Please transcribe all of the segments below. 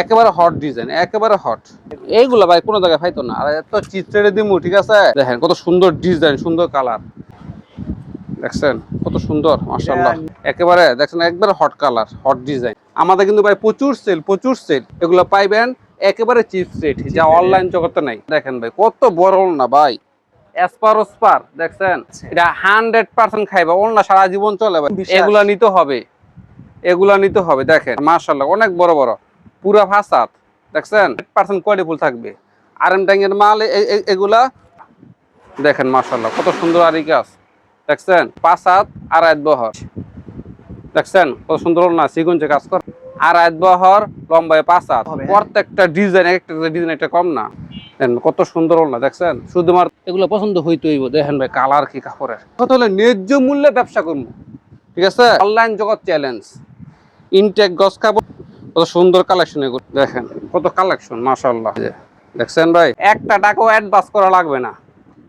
একেবারে hot design একেবারে hot এইগুলা ভাই কোনো জায়গায় পাইতো না। আর এত চিত্রে দিমু ঠিক আছে? দেখেন কত সুন্দর ডিজাইন সুন্দর কালার দেখছেন? কত সুন্দর মাশাআল্লাহ। একেবারে দেখছেন? একবারে হট কালার হট ডিজাইন আমাদের কিন্তু ভাই প্রচুর সেল প্রচুর সেল এগুলো পাইবেন একেবারে চিপ সেট যা অনলাইন জগতে নাই। দেখেন ভাই কত বড় না ভাই। এসপার ওসপার দেখছেন? এটা হান্ড্রেড পার্সেন্ট খাইবা অন্য সারা জীবন চলে ভাই। এগুলা নিতে হবে। এগুলা নিতে হবে দেখেন? মাশাআল্লাহ অনেক বড় বড়। পুরা ফাসাদ দেখছেন? পার্সেন্ট কোয়ালিটি ফুল থাকবে। আর এম ট্যাঙ্গের মাল এগুলা দেখেন মাশাআল্লাহ কত সুন্দর আরি গাছ দেখছেন? পাঁচ হাত আর আয়াত বহর দেখছেন? কত সুন্দর না সিগুনছে কাজ কর আর আয়াত বহর লম্বায় পাঁচ হাত। প্রত্যেকটা ডিজাইন একটা ডিজাইন একটা কম না। কত সুন্দর না দেখছেন? শুধুমাত্র এগুলো পছন্দ হইতে হইব। দেখেন ভাই কালার কি কাপড়ের। কত হলে ন্যায্য মূল্যে ব্যবসা করব। ঠিক আছে? অনলাইন জগৎ চ্যালেঞ্জ। ইনটেক গস কাপড় কত সুন্দর কালেকশন এগুলো। দেখেন কত কালেকশন মাশাআল্লাহ। দেখছেন ভাই? একটা টাকাও অ্যাডভান্স করা লাগবে না।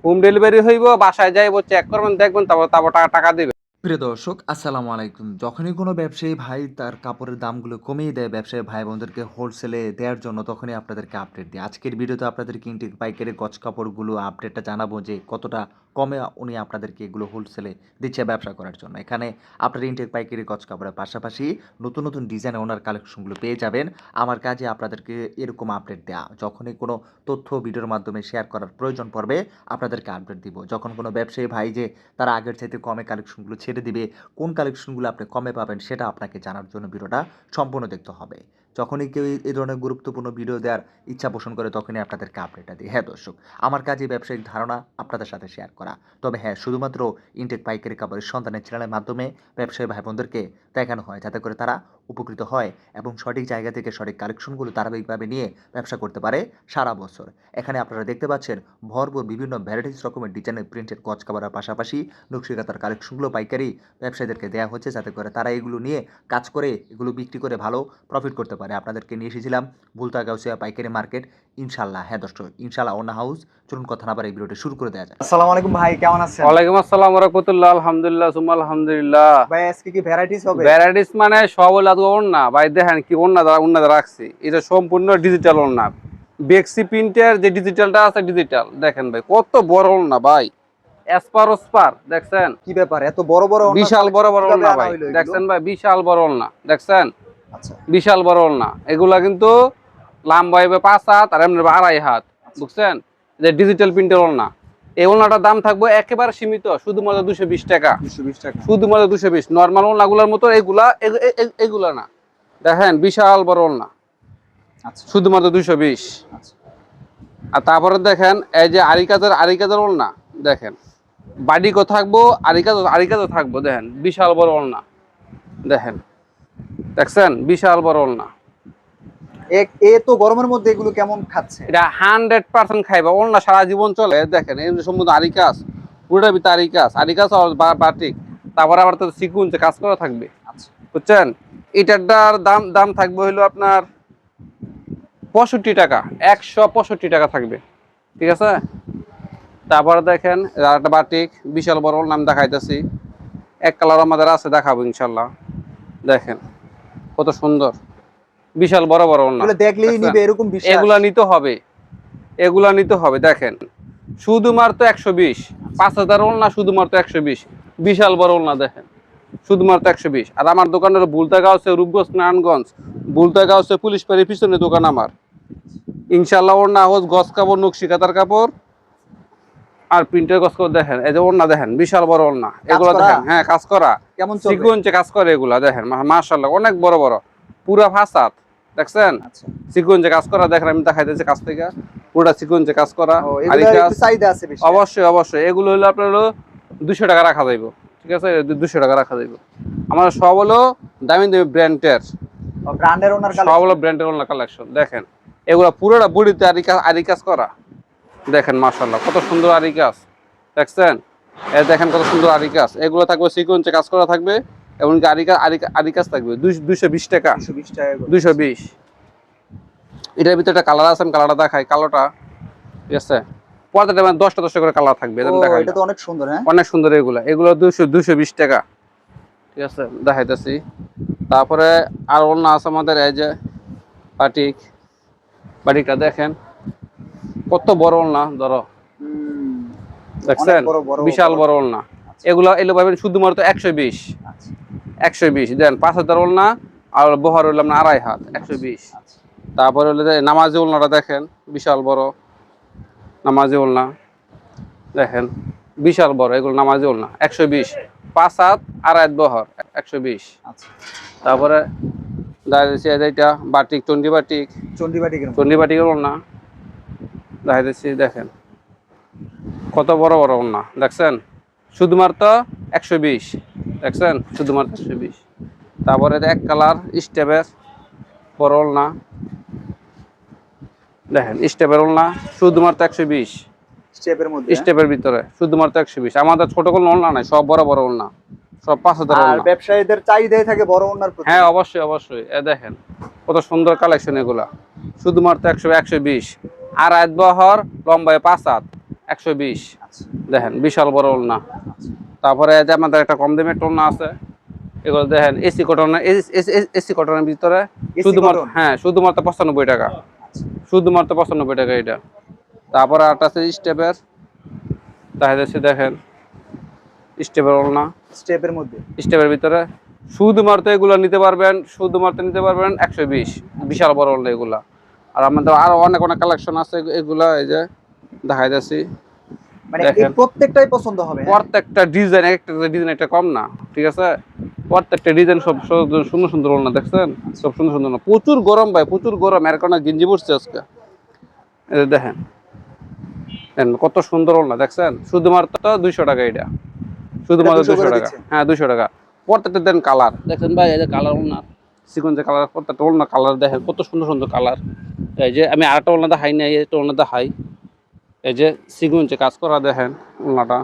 হোম ডেলিভারি হইব বাসায় যাইব চেক করবেন দেখবেন তারপর তারপর টাকা টাকা দিবে প্রিয় দর্শক আসসালামু আলাইকুম। যখনই কোনো ব্যবসায়ী ভাই তার কাপড়ের দামগুলো কমিয়ে দেয় ব্যবসায়ী ভাই বোনদেরকে হোলসেলে দেওয়ার জন্য তখনই আপনাদেরকে আপডেট দিই। আজকের ভিডিওতে আপনাদেরকে ইনটেক পাইকারি গছ কাপড়গুলো আপডেটটা জানাব যে কতটা কমে উনি আপনাদেরকে এগুলো হোলসেলে দিচ্ছে ব্যবসা করার জন্য। এখানে আপনার ইনটেক পাইকারি গছ কাপড়ের পাশাপাশি নতুন নতুন ডিজাইন ওনার কালেকশনগুলো পেয়ে যাবেন। আমার কাজে আপনাদেরকে এরকম আপডেট দেওয়া যখনই কোনো তথ্য ভিডিওর মাধ্যমে শেয়ার করার প্রয়োজন পড়বে, আপনাদেরকে আপডেট দিব। যখন কোনো ব্যবসায়ী ভাই যে তারা আগের চাইতে কমে কালেকশনগুলো ছেড়ে দিবে, কোন কালেকশনগুলো আপনি কমে পাবেন সেটা আপনাকে জানার জন্য ভিডিওটা সম্পূর্ণ দেখতে হবে। যখনই কেউ এই- ধরনের গুরুত্বপূর্ণ ভিডিও দেওয়ার ইচ্ছা পোষণ করে, তখনই আপনাদেরকে আপডেটটা দিই। হ্যাঁ দর্শক, আমার কাজে ব্যবসায়িক ধারণা আপনাদের সাথে শেয়ার করা। তবে হ্যাঁ শুধুমাত্র ইনটেক পাইকারি কাপড়ের সন্তানের চ্যানেলের মাধ্যমে ব্যবসায়ী ভাই বোনদেরকে দেখানো হয়, যাতে করে তারা উপকৃত হয় এবং সঠিক জায়গা থেকে সঠিক কালেকশনগুলো ধারাবাহিকভাবে নিয়ে ব্যবসা করতে পারে সারা বছর। এখানে আপনারা দেখতে পাচ্ছেন ভরপুর বিভিন্ন ভ্যারাইটিস রকমের ডিজাইনের প্রিন্টেড কচ কাপড়ের পাশাপাশি নকশিকাতার কালেকশনগুলো পাইকারি ব্যবসায়ীদেরকে দেওয়া হচ্ছে যাতে করে তারা এগুলো নিয়ে কাজ করে এগুলো বিক্রি করে ভালো প্রফিট করতে পারে। আপনাদেরকে নিয়ে এসেছিলাম ভুলতা গাউসিয়া পাইকারি মার্কেট। ইনশাল্লাহ হ্যাঁ দর্শক ইনশাল্লাহ অন্য হাউস চলুন কথা না পারে এই ভিডিওটি শুরু করে দেওয়া যায় আসসালামু আলাইকুম ভাই কেমন আছেন? ওয়ালাইকুম আসসালাম রাহমাতুল্লাহ আলহামদুলিল্লাহ সুম্মা আলহামদুলিল্লাহ। ভাই আজকে কি ভ্যারাইটিস হবে? ভ্যারাইটিস মানে সব হলো আজকে ওড়না ভাই দেখেন কি ওড়না দ্বারা ওড়না দ্বারা রাখছি। এটা সম্পূর্ণ ডিজিটাল ওড়না বেক্সি প্রিন্টের যে ডিজিটালটা আছে ডিজিটাল দেখেন ভাই কত বড় ওড়না ভাই। এসপার ওসপার দেখছেন? কি ব্যাপার এত বড় বড় বিশাল বড় বড় ওড়না ভাই। দেখছেন ভাই বিশাল বড় ওড়না দেখছেন? আচ্ছা। বিশাল বড় ওড়না এগুলা কিন্তু লম্বা হবে পাঁচ হাত আর এমনি আড়াই হাত। বুঝছেন? যে ডিজিটাল প্রিন্টের ওড়না এই ওলনাটার দাম থাকবে একেবারে সীমিত শুধুমাত্র দুশো বিশ টাকা। 220 টাকা। শুধুমাত্র দুশো বিশ। নর্মাল ওড়নাগুলোর মতো এগুলা এগুলা না। দেখেন বিশাল বড় ওলনা। আচ্ছা। শুধুমাত্র দুশো বিশ। আচ্ছা। আর তারপরে দেখেন এই যে আরিকাজের আরিকাজের ওড়না দেখেন। বাডিকও থাকব আরিকাজ আরিকাজও থাকব দেখেন। বিশাল বড় ওড়না দেখেন। দেখছেন? বিশাল বড় ওড়না এ- এ তো গরমের মধ্যে এগুলো কেমন খাচ্ছে? এটা হান্ড্রেড পার্সেন্ট খাইবা সারা জীবন চলে। দেখেন পুরোটা ভিতরে বাটিক। তারপরে আবার তো সিকুঞ্চে কাজ করা থাকবে। আচ্ছা। বুঝছেন? দাম দাম থাকবে হইল আপনার পঁয়ষট্টি টাকা একশো পঁয়ষট্টি টাকা থাকবে। ঠিক আছে? তারপরে দেখেন একটা বাটিক বিশাল বড় নাম দেখাইতেছি। এক কালার আমাদের আছে দেখাবো ইনশাল্লাহ। দেখেন কত সুন্দর। বিশাল বড় বড় না এগুলো দেখলেই আচ্ছা। নিবে এরকম এগুলা নিতে হবে। এগুলা নিতে হবে দেখেন। শুধুমাত্র একশো বিশ। পাঁচ হাজার ওলনা শুধুমাত্র একশো বিশ। বিশাল বড় ওলনা দেখেন। শুধুমাত্র একশো বিশ। আর আমার দোকানের বুলতাগাঁও হচ্ছে রূপগঞ্জ নারায়ণগঞ্জ বুলতাগাঁও হচ্ছে পুলিশ পাড়ির পিছনে দোকান আমার। ইনশাল্লাহ ওর না হোস গছ কাপড় নকশি কাতার কাপড়। আর প্রিন্টের গছ কাপড় দেখেন এই যে ওড়না দেখেন বিশাল বড় ওড়না। এগুলো দেখেন হ্যাঁ কাজ করা। কেমন সিকুয়েন্সে কাজ করে এগুলা দেখেন মাশাল্লাহ অনেক বড় বড়। পুরা ফাসাদ। দেখছেন? আচ্ছা। সিকুয়েন্সে কাজ করা দেখেন আমি দেখাইতেছি কাছ থেকে। পুরোটা সিকুয়েন্সে কাজ করা বেশি অবশ্যই অবশ্যই। এগুলো হলো আপনার হলো দুশো টাকা রাখা যাইব ঠিক আছে? দুশো টাকা রাখা যাইব। আমার সব হলো দামি দামি ব্র্যান্ডের। সব হলো ব্র্যান্ডের অন্য কালেকশন দেখেন। এগুলো পুরোটা বডিতে আরি কাজ আরি কাজ করা। দেখেন মাশাল্লাহ কত সুন্দর আরি কাজ দেখছেন? এ দেখেন কত সুন্দর আরি কাজ এগুলো থাকবে সিকুয়েন্সে কাজ করা থাকবে এমনকি আরি কাজ আরি আরি থাকবে? দুশো বিশ টাকা। 220 টাকা করে। দুইশো বিশ। এটার ভিতরে একটা কালার আছে আমি কালারটা দেখাই। কালোটা ঠিক আছে? পর্দাটা মানে দশটা দশটা করে কালার থাকবে এটা তো অনেক সুন্দর হ্যাঁ? অনেক সুন্দর এগুলো। এগুলো দুশো দুশো বিশ টাকা। ঠিক আছে? দেখাইতেছি। তারপরে আর অন্য আছে আমাদের এই যে বাটিক। বাটিকটা দেখেন। কত বড় না ধরো। দেখছেন? বিশাল বড়। না এগুলো এগুলো পাবেন শুধুমাত্র একশো বিশ। আচ্ছা একশো বিশ। দেন পাঁচ হাজার ওলনা আর বহর হইলাম না আড়াই হাত একশো বিশ। আচ্ছা। তারপরে হলো নামাজি ওলনাটা দেখেন বিশাল বড়। নামাজি ওলনা দেখেন বিশাল বড় এগুলো নামাজি ওলনা একশো বিশ। পাঁচ হাত আড়াই বহর একশো বিশ। আচ্ছা। তারপরে দাঁড়িয়েছি এইটা বাটিক চন্ডি বাটিক। চন্ডী বাটিকের মতো। চন্ডি বাটিকের ওলনা দাঁড়িয়েছি দেখেন কত বড় বড় ওলনা দেখছেন? শুধুমাত্র একশো বিশ। দেখছেন? শুধুমাত্র একশো বিশ তারপরে এক কালার স্টেপের বড় ওলনা দেখেন স্টেপের ওলনা শুধুমাত্র একশো বিশ। স্টেপের মধ্যে স্টেপের ভিতরে শুধুমাত্র একশো বিশ। আমাদের ছোট কোনো ওলনা নাই সব বড় বড় ওলনা সব পাঁচ হাজার আর ব্যবসায়ীদের চাহিদাই থাকে বড় প্রতি। হ্যাঁ অবশ্যই অবশ্যই। এ দেখেন কত সুন্দর কালেকশন এগুলা। শুধুমাত্র একশো একশো বিশ। আর আয়াত বহর লম্বায় পাঁচ হাত একশো বিশ। আচ্ছা। দেখেন বিশাল বড় ওলনা। তারপরে যে আমাদের একটা কম দামের টোলনা আছে এগুলো দেখেন এসি কটন এসি কটনের ভিতরে শুধুমাত্র হ্যাঁ শুধুমাত্র পঁচানব্বই টাকা। আচ্ছা। শুধুমাত্র পঁচানব্বই টাকা এটা। তারপরে আরেকটা আছে স্টেপের। দেখা যাচ্ছে দেখেন স্টেপের ওলনা। স্টেপের মধ্যে? স্টেপের ভিতরে শুধুমাত্র এগুলো নিতে পারবেন শুধুমাত্র নিতে পারবেন একশো বিশ। বিশাল বড় হলো এগুলা। আর আমাদের আরও অনেক অনেক কালেকশন আছে এগুলা এই যে দেখাই যাচ্ছি। মানে এই প্রত্যেকটাই পছন্দ হবে হ্যাঁ? প্রত্যেকটা ডিজাইন একটা ডিজাইন একটা কম না ঠিক আছে? প্রত্যেকটা ডিজাইন সব সুন্দর সুন্দর না দেখছেন? সব সুন্দর সুন্দর না প্রচুর গরম ভাই প্রচুর গরম। এর কারণে গেঞ্জি পড়ছে আজকে। দেখেন। দেখেন, কত সুন্দর না দেখছেন? শুধুমাত্র দুইশো টাকা এটা। শুধুমাত্র দুশো টাকা। হ্যাঁ দুশো টাকা। প্রত্যেকটা দেন কালার দেখেন ভাই এই যে কালার ওনার সিকোয়েন্স কালার প্রত্যেকটা ওনার কালার দেখেন কত সুন্দর সুন্দর কালার এই যে আমি আরেকটা ওনাতে হাই নাই এটা ওনাতে হাই এই যে সিকোয়েন্সে কাজ করা দেখেন ওনাটা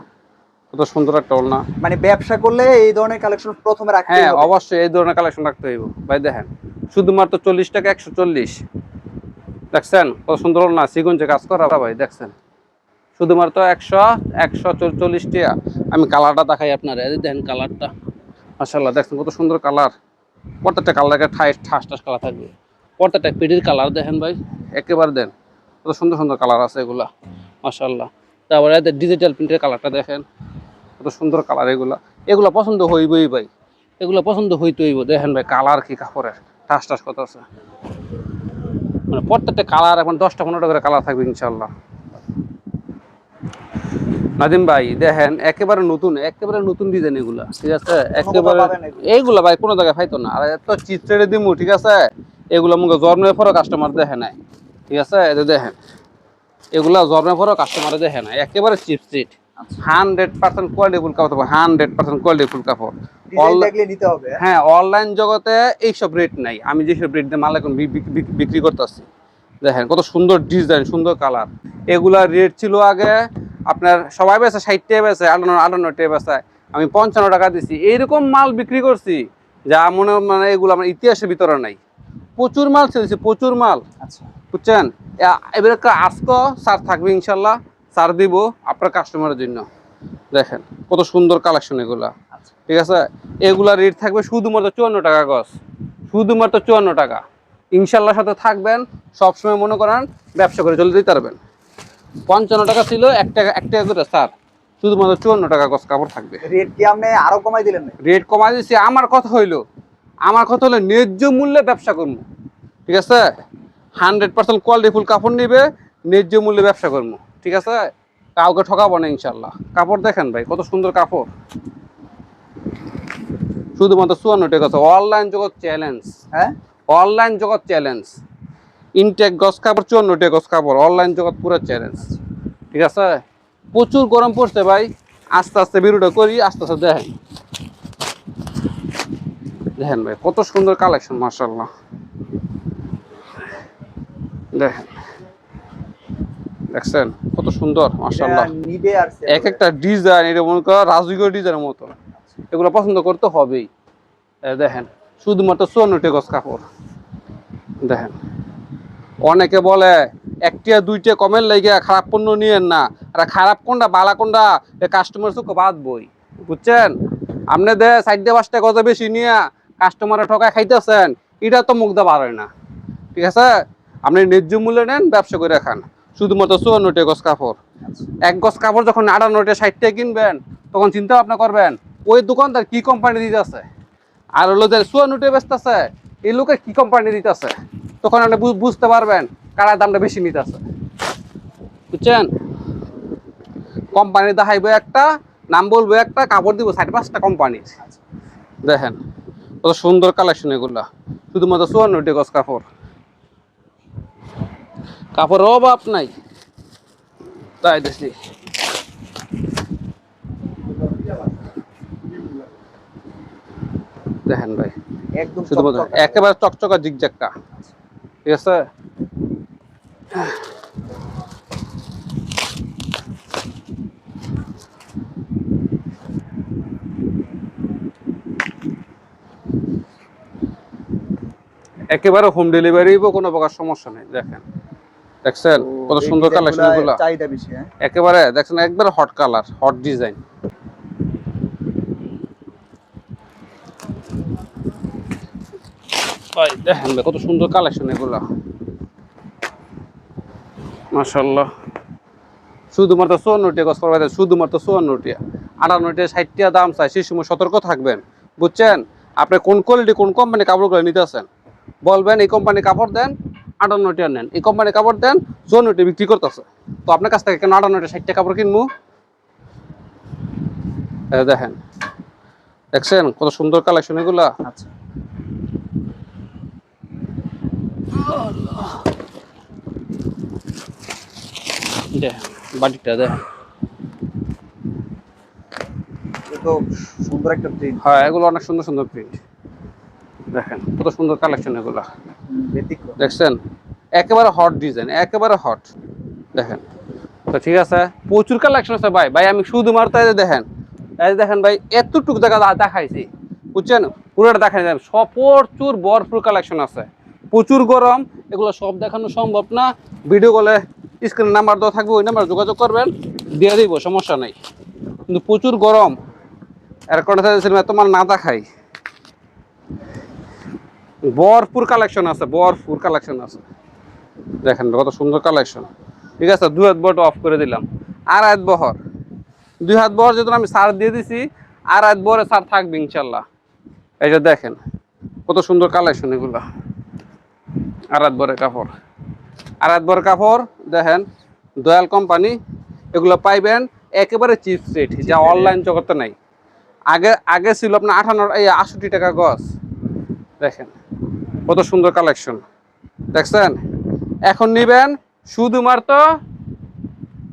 কত সুন্দর একটা ওলনা। মানে ব্যবসা করলে এই ধরনের কালেকশন প্রথমে রাখতে হ্যাঁ অবশ্যই এই ধরনের কালেকশন রাখতে হইব। ভাই দেখেন শুধুমাত্র চল্লিশ টাকা একশো চল্লিশ। দেখছেন? কত সুন্দর ওলনা সিগুঞ্জে কাজ করা ভাই দেখছেন? শুধুমাত্র একশো একশো চল্লিশ টাকা। আমি কালারটা দেখাই আপনারা এই দেখেন কালারটা। মাসাল্লাহ দেখছেন কত সুন্দর কালার। প্রত্যেকটা কালারকে ঠাই ঠাস ঠাস কালার থাকবে। প্রত্যেকটা পেটির কালার দেখেন ভাই একেবারে দেন। কত সুন্দর সুন্দর কালার আছে এগুলা। মাসাল্লাহ তারপরে ডিজিটাল প্রিন্টের কালারটা দেখেন কত সুন্দর কালার এগুলা। এগুলো পছন্দ হইবই ভাই। এগুলো পছন্দ হইতে হইব। দেখেন ভাই কালার কি কাপড়ের? ঠাস ঠাস কত আছে। মানে প্রত্যেকটা কালার এখন দশটা পনেরোটা করে কালার থাকবে ইনশাল্লাহ নাদিম ভাই দেখেন একেবারে নতুন একেবারে নতুন ডিজাইন এগুলা ঠিক আছে? একেবারে। এইগুলা ভাই কোনো জায়গায় পাইতো না। আর এত চিত্রে দিমু ঠিক আছে? এগুলা মুখে জন্মের পরও কাস্টমার দেখে নাই ঠিক আছে? যে দেখেন এগুলা জন্মের পরও কাস্টমার দেখে নাই একেবারে cheap cheat hundred percent qualityful কাপড় হান্ড্রেড পার্সেন্ট কাপড় দেখলে নিতে হবে হ্যাঁ? হ্যাঁ অনলাইন জগতে এইসব রেট নাই। আমি যেসব রেট দিয়ে মাল এখন বিক্রি করতেছি দেখেন কত সুন্দর ডিজাইন সুন্দর কালার এগুলা রেট ছিল আগে আপনার সবাই বেছে ষাট টাকা বেছে আটান্ন আটান্ন টাকা বেছে আমি পঞ্চান্ন টাকা দিছি। এইরকম মাল বিক্রি করছি যা মনে মানে এগুলো আমার ইতিহাসের ভিতরে নাই। প্রচুর মাল চলছে প্রচুর মাল। আচ্ছা। বুঝছেন? এবারে আজকে সার থাকবে ইনশাল্লাহ। সার দিব আপনার কাস্টমারের জন্য। দেখেন কত সুন্দর কালেকশন এগুলা। আচ্ছা। ঠিক আছে? এগুলা রেট থাকবে শুধুমাত্র চুয়ান্ন টাকা গজ। শুধুমাত্র চুয়ান্ন টাকা। ইনশাল্লাহ সাথে থাকবেন সবসময় মনে করেন ব্যবসা করে চলে দিতে পারবেন। পঞ্চান্ন টাকা ছিল এক টাকা এক টাকা করে স্যার শুধুমাত্র চুয়ান্ন টাকা গজ কাপড় থাকবে। রেট কি আপনি আরও কমাই দিলেন রেট কমাই দিচ্ছি আমার কথা হইল। আমার কথা হলো ন্যায্য মূল্যে ব্যবসা করব। ঠিক আছে? হান্ড্রেড পার্সেন্ট কোয়ালিটিফুল কাপড় নিবে ন্যায্য মূল্যে ব্যবসা করব। ঠিক আছে? কাউকে ঠকাবো না ইনশাল্লাহ কাপড় দেখেন ভাই কত সুন্দর কাপড়। শুধুমাত্র চুয়ান্ন টাকা আছে। অনলাইন জগৎ চ্যালেঞ্জ হ্যাঁ? অনলাইন জগৎ চ্যালেঞ্জ ইনটেক গস কাপড় চুয়ান্ন টাকা গস কাপড়। অনলাইন জগৎ পুরো চ্যালেঞ্জ ঠিক আছে? প্রচুর গরম পড়ছে ভাই। আস্তে আস্তে ভিডিওটা করি আস্তে আস্তে দেখেন। দেখেন ভাই কত সুন্দর কালেকশন মার্শাল্লাহ দেখেন দেখছেন? কত সুন্দর মার্শাল্লাহ sell এক একটা ডিজাইন এটা মনে করো রাজকীয় ডিজাইনের মতো। এগুলো পছন্দ করতে হবেই। দেখেন শুধুমাত্র চুয়ান্ন টেগস কাপড়। দেখেন অনেকে বলে একটা দুইটা কমের লেগে খারাপ পণ্য নিয়েন না। আর খারাপ কোনটা বালা কোনটা কাস্টমার চোখ বাদ বই বুঝছেন? আপনি দে সাইড দিয়ে পাঁচটা কত বেশি নিয়ে কাস্টমারে ঠকায় খাইতেছেন, এটা তো মুগ্ধ বার হয় না। ঠিক আছে? আপনি ন্যায্য মূল্যে নেন, ব্যবসা করে খান। শুধুমাত্র চুয়ান্ন টাকা গজ কাপড়। এক গজ কাপড় যখন আটান্ন টাকা ষাট টাকা কিনবেন, তখন চিন্তা ভাবনা করবেন, ওই দোকানদার কি কোম্পানি দিতেছে? আর হলো যে চুয়ান্ন টাকা বেচতেছে এই লোকে কি কোম্পানি দিতেছে? তখন আপনি বুঝতে পারবেন কারা দামটা বেশি নিতেছে। বুঝছেন? কোম্পানি দেখাইবো একটা, নাম বলব একটা, কাপড় দিব সাড়ে পাঁচটা কোম্পানির দেখেন। কত সুন্দর কালেকশন এগুলা। শুধুমাত্র চুয়ান্ন টাকা গজ কাপড়। কাপড়ের অভাব নাই। তাই দেখছি। দেখেন ভাই শুধুমাত্র একেবারে চকচকা জিগজ্যাগটা। ঠিক আছে? একেবারে হোম ডেলিভারি কোনো প্রকার সমস্যা নেই দেখেন। দেখছেন? কত সুন্দর কালেকশনগুলা একেবারে দেখছেন? একবারে হট কালার হট ডিজাইন ভাই দেখেন কত সুন্দর কালেকশন এগুলা। মাশাল্লাহ শুধুমাত্র চুয়ান্ন টিয়া গছ করবে শুধুমাত্র চুয়ান্ন টিয়া আটান্ন টিয়া দাম চাই সেই সময় সতর্ক থাকবেন। বুঝছেন? আপনি কোন কোয়ালিটি কোন কোম্পানি কাপড়গুলো নিতে আছেন? বলবেন এই কোম্পানি কাপড় দেন আটান্ন টিয়া নেন এই কোম্পানি কাপড় দেন চুয়ান্ন টিয়া বিক্রি করতেছে। তো আপনার কাছ থেকে কেন আটান্ন টিয়া ষাট টিয়া কাপড় কিনবো? দেখেন দেখছেন কত সুন্দর কালেকশন এগুলা? আচ্ছা। বাটিটা দেখেন। সুন্দর একটা প্রিন্ট হ্যাঁ এগুলো অনেক সুন্দর সুন্দর প্রিন্ট দেখেন কত সুন্দর কালেকশন এগুলা। দেখছেন? একেবারে হট ডিজাইন একেবারে হট দেখেন তো ঠিক আছে প্রচুর কালেকশন আছে ভাই। ভাই আমি শুধুমাত্র এই দেখেন এই দেখেন ভাই এতটুকু জায়গা দেখাইছি। বুঝছেন? পুরোটা দেখাই সব প্রচুর ভরপুর কালেকশন আছে। প্রচুর গরম এগুলো সব দেখানো সম্ভব না। ভিডিও কলে স্ক্রিন নাম্বার দেওয়া থাকবে ওই নাম্বার যোগাযোগ করবেন দিয়ে দিব সমস্যা নেই। কিন্তু প্রচুর গরম। এর চাইছিলাম তোমার না দেখাই। ভরপুর কালেকশন আছে ভরপুর কালেকশন আছে। দেখেন কত সুন্দর কালেকশন ঠিক আছে দুই হাত বহরটা অফ করে দিলাম। আর হাত বহর। দুই হাত বহর যেহেতু আমি সার দিয়ে দিছি আর হাত বহরে সার থাকবে ইনশাল্লাহ। এই যে দেখেন কত সুন্দর কালেকশন এগুলা। আর হাত বহরের কাপড়। আর হাত বহরের কাপড় দেখেন দয়াল কোম্পানি এগুলো পাইবেন একেবারে চিপ রেট যা অনলাইন জগতে নাই। আগে আগে ছিল আপনার আঠান্ন এই আষট্টি টাকা গজ। দেখেন। কত সুন্দর কালেকশন দেখছেন? এখন নিবেন শুধুমাত্র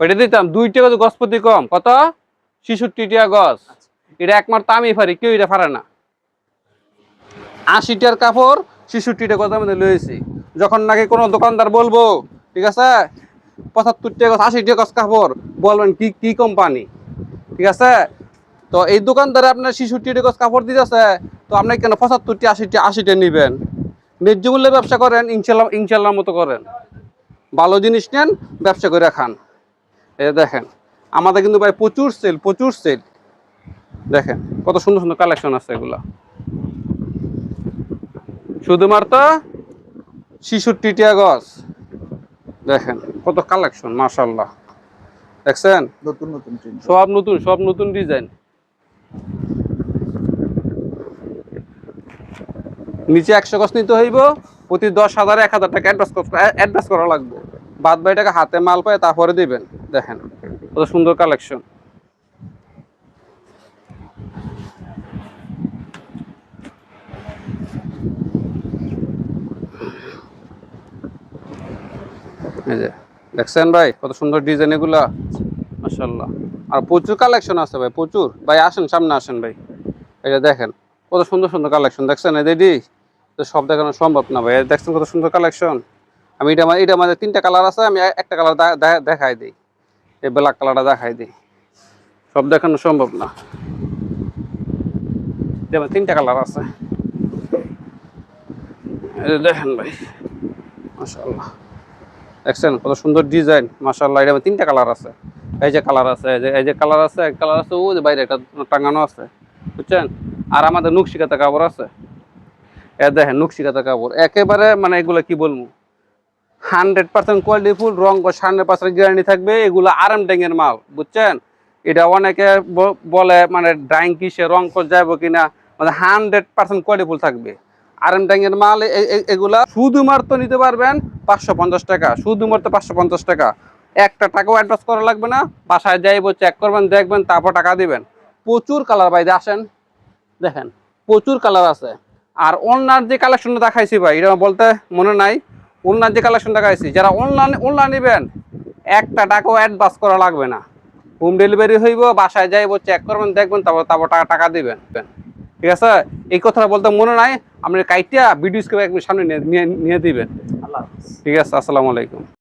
ওইটা দিতাম দুই টাকা গজপতি কম। কত? ছিষট্টি টাকা গজ। এটা একমাত্র আমি পারি কেউ এটা পারে না। আশিটার কাপড় ছিষট্টি টাকা গজ আমি লয়েছি যখন নাকি কোনো দোকানদার বলব ঠিক আছে? পঁচাত্তর টাকা গজ, আশি গজ কাপড় বলবেন কি কি কোম্পানি ঠিক আছে? তো এই দোকানদারে আপনার ছিষট্টি টাকা গজ কাপড় দিতেছে তো আপনি কেন পঁচাত্তরটি আশিটি আশিটা নিবেন? ন্যায্য মূল্যে ব্যবসা করেন ইনশাল্লাহ ইনশাল্লাহ মতো করেন। ভালো জিনিস নেন ব্যবসা করে খান। যে দেখেন আমাদের কিন্তু ভাই প্রচুর সেল প্রচুর সেল দেখেন কত সুন্দর সুন্দর কালেকশন আছে এগুলা। শুধুমাত্র ছিষট্টি টিয়া গছ দেখেন কত কালেকশন মাশাল্লাহ দেখছেন? নতুন নতুন সব নতুন সব নতুন ডিজাইন নিচে একশো গজ নিতে হইব, প্রতি দশ হাজার এক হাজার টাকা অ্যাডভান্স অ্যাডভান্স করা লাগবে। বাদ বাই টাকা হাতে মাল পায়, তারপরে দিবেন। দেখেন, কত সুন্দর কালেকশন এই যে, দেখছেন ভাই, কত সুন্দর ডিজাইন এগুলা? মাশাল্লাহ আর প্রচুর কালেকশন আছে ভাই, প্রচুর। ভাই, আসেন, সামনে আসেন ভাই। এটা দেখেন, কত সুন্দর সুন্দর কালেকশন দেখছেন, এই দিদি সব দেখানো সম্ভব না ভাই। দেখছেন কত সুন্দর কালেকশন আমি এটা এটা আমাদের তিনটা কালার আছে, আমি একটা কালার দেখাই দিই। এই ব্ল্যাক কালারটা দেখাই দিই। সব দেখানো সম্ভব না। যেমন তিনটা কালার আছে। দেখেন ভাই মাশাল্লাহ দেখছেন কত সুন্দর ডিজাইন মাশাল্লাহ এটা তিনটা কালার আছে। এই যে কালার আছে, এই যে এই যে কালার আছে, এক কালার আছে, ও যে বাইরে একটা টাঙানো আছে। বুঝছেন? আর আমাদের নকশিকাতা কাপড় আছে। এ দেখেন নকশিকাতা কাপড়। একেবারে মানে এগুলো কি বলব? হান্ড্রেড পার্সেন্ট কোয়ালিটি ফুল রং হান্ড্রেড পার্সেন্ট গ্যারান্টি থাকবে। এগুলো আরাম ট্যাঙ্গের মাল, বুঝছেন? এটা অনেকে বলে মানে ড্রাইং কিসে রং কর যাব কিনা মানে হান্ড্রেড পার্সেন্ট কোয়ালিটি ফুল থাকবে। আরাম ট্যাঙ্গের মাল এগুলা শুধুমাত্র নিতে পারবেন পাঁচশো পঞ্চাশ টাকা, শুধুমাত্র পাঁচশো পঞ্চাশ টাকা। একটা টাকাও অ্যাডভান্স করা লাগবে না, বাসায় যাইব চেক করবেন, দেখবেন, তারপর টাকা দিবেন। প্রচুর কালার বাইরে আসেন, দেখেন, প্রচুর কালার আছে। আর অনলাইন যে কালেকশনটা দেখাইছি ভাই এটা বলতে মনে নাই অনলাইন যে কালেকশন দেখাইছি যারা অনলাইন অনলাইন নেবেন একটা টাকাও অ্যাডভান্স করা লাগবে না। হোম ডেলিভারি হইব বাসায় যাইব চেক করবেন দেখবেন তারপর তারপর টাকা টাকা দিবেন। ঠিক আছে? এই কথাটা বলতে মনে নাই আপনি কাইটিয়া ভিডিও সামনে নিয়ে নিয়ে- নিয়ে দিবেন। আল্লাহ ঠিক আছে আসসালামু আলাইকুম।